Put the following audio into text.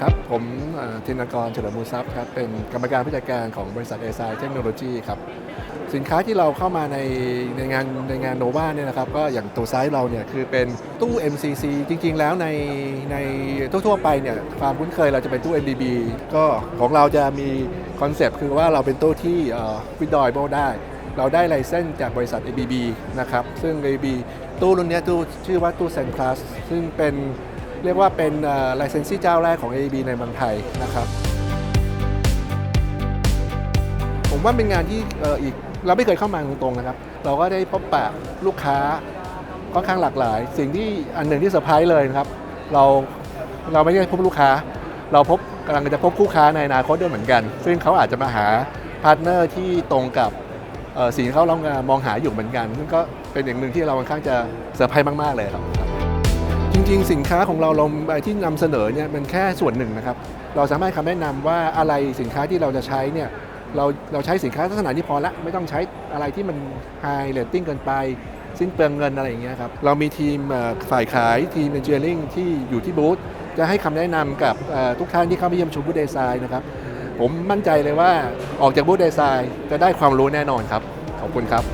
ครับ ผมธินกรเฉลิมมูลทรัพย์ครับ เป็นกรรมการผู้จัดการของบริษัทเอ i เทคโนโลยีครับ สินค้าที่เราเข้ามาในในงานในงานโนวาเนี่ยนะครับ ก็อย่างตัวไซส์เราเนี่ยคือเป็นตู้ MCC จริง ๆ แล้วในในทั่วๆไปเนี่ยความคุ้นเคยเราจะเป็นตู้ MDB ก็ของเราจะมีคอนเซปต์คือว่าเราเป็นตู้ที่วิดดอยโบได้ เราได้ไลเซนส์จากบริษัท ABB นะครับ ซึ่ง ABB ตู้รุ่นนี้ตู้ชื่อว่าตู้เซนคลาสซึ่งเป็น เรียกว่าเป็นไลเซนซี่เจ้าแรกของ ABB ในเมืองไทยนะครับ ผมว่าเป็นงานที่อีกเราไม่เคยเข้ามาตรงๆนะครับ เราก็ได้พบปะลูกค้าค่อนข้างหลากหลาย สิ่งที่อันหนึ่งที่เซอร์ไพรส์เลยนะครับ เราเราไม่ได้พบลูกค้า เราพบกำลังจะพบคู่ค้าในอนาคตด้วยเหมือนกัน ซึ่งเขาอาจจะมาหาพาร์ทเนอร์ที่ตรงกับสิ่งที่เขาลองมองหาอยู่เหมือนกัน ซึ่งก็เป็นอย่างหนึ่งที่เราค่อนข้างจะเซอร์ไพรส์มาก ๆ เลยครับ ริง ๆ สินค้าของเราเราที่นำเสนอเนี่ยมันแค่ส่วนหนึ่งนะครับ เราสามารถคำแนะนำว่าอะไรสินค้าที่เราจะใช้เนี่ยเราเราใช้สินค้าลักษณะนี้พอละไม่ต้องใช้อะไรที่มัน high rating เกินไป สิ้นเปลืองเงินอะไรอย่างเงี้ยครับเรามีทีมฝ่ายขายทีม engineering ที่อยู่ที่บูธจะให้คำแนะนำกับทุกท่านที่เข้ามาเยี่ยมชมบูธดีไซน์นะครับ ผมมั่นใจเลยว่าออกจากบูธดีไซน์จะได้ความรู้แน่นอนครับ ขอบคุณครับ